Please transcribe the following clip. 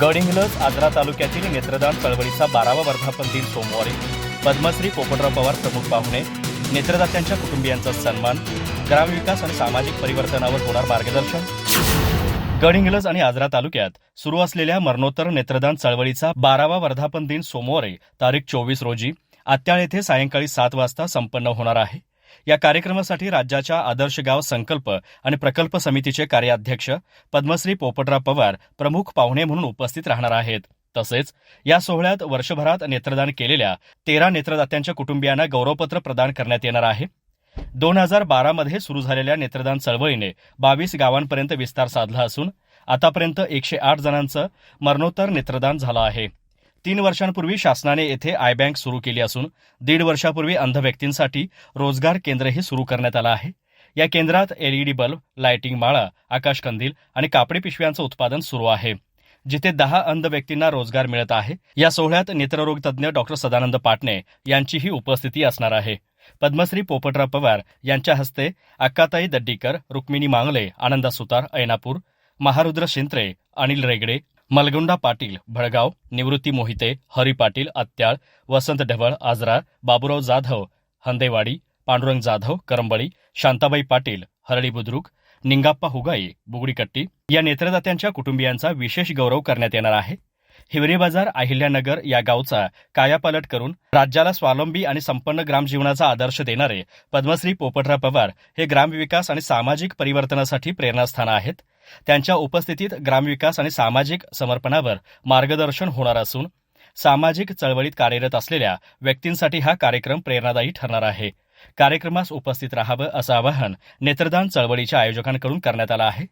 गडहिंग्लज आजरा तालुक्यातील नेत्रदान चळवळीचा बारावा वर्धापन दिन सोमवारी. पद्मश्री पोपटराव पवार प्रमुख पाहुणे. नेत्रदात्यांच्या कुटुंबियांचा सन्मान. ग्रामविकास आणि सामाजिक परिवर्तनावर होणार मार्गदर्शन. गडहिंग्लज आणि आजरा तालुक्यात सुरू असलेल्या मरणोत्तर नेत्रदान चळवळीचा बारावा वर्धापन दिन सोमवारी तारीख चोवीस रोजी आत्याळ येथे सायंकाळी सात वाजता संपन्न होणार आहे. या कार्यक्रमासाठी राज्याच्या आदर्श गाव संकल्प आणि प्रकल्प समितीचे कार्याध्यक्ष पद्मश्री पोपटराव पवार प्रमुख पाहुणे म्हणून उपस्थित राहणार आहेत. तसेच या सोहळ्यात वर्षभरात नेत्रदान केलेल्या तेरा नेत्रदात्यांच्या कुटुंबियांना गौरवपत्र प्रदान करण्यात येणार आहे. दोन हजार बारामध्ये सुरू झालेल्या नेत्रदान चळवळीने बावीस गावांपर्यंत विस्तार साधला असून आतापर्यंत एकशे आठ जणांचं मरणोत्तर नेत्रदान झालं आहे. तीन वर्षांपूर्वी शासनाने येथे आय बँक सुरू केली असून दीड वर्षापूर्वी अंध व्यक्तींसाठी रोजगार केंद्रही सुरू करण्यात आलं आहे. या केंद्रात एलईडी बल्ब लाइटिंग माळा आकाशकंदील आणि कापडी पिशव्यांचं उत्पादन सुरू आहे. जिथे दहा अंध व्यक्तींना रोजगार मिळत आहे या सोहळ्यात नेत्ररोग तज्ज्ञ डॉक्टर सदानंद पाटणे यांचीही उपस्थिती असणार आहे. पद्मश्री पोपटराव पवार यांच्या हस्ते अक्काताई दड्डीकर रुक्मिणी मांगले आनंदा सुतार ऐनापूर महारुद्र शिंत्रे अनिल रेगडे मलगुंडा पाटील भडगाव निवृत्ती मोहिते हरी पाटील अत्याळ वसंत ढवळ आजरा बाबुराव जाधव हंदेवाडी पांडुरंग जाधव करंबळी शांताबाई पाटील हरळी बुद्रुक निंगाप्पा हुगाई बुगडीकट्टी या नेत्रदात्यांच्या कुटुंबियांचा विशेष गौरव करण्यात येणार आहे. हिवरे बाजार अहिल्यानगर या गावचा कायापालट करून राज्याला स्वावलंबी आणि संपन्न ग्रामजीवनाचा आदर्श देणारे पद्मश्री पोपटराव पवार हे ग्रामविकास आणि सामाजिक परिवर्तनासाठी प्रेरणास्थान आहेत. त्यांच्या उपस्थितीत ग्रामविकास आणि सामाजिक समर्पणावर मार्गदर्शन होणार असून सामाजिक चळवळीत कार्यरत असलेल्या व्यक्तींसाठी हा कार्यक्रम प्रेरणादायी ठरणार आहे. कार्यक्रमास उपस्थित राहावं असं आवाहन नेत्रदान चळवळीच्या आयोजकांकडून करण्यात आलं आहे.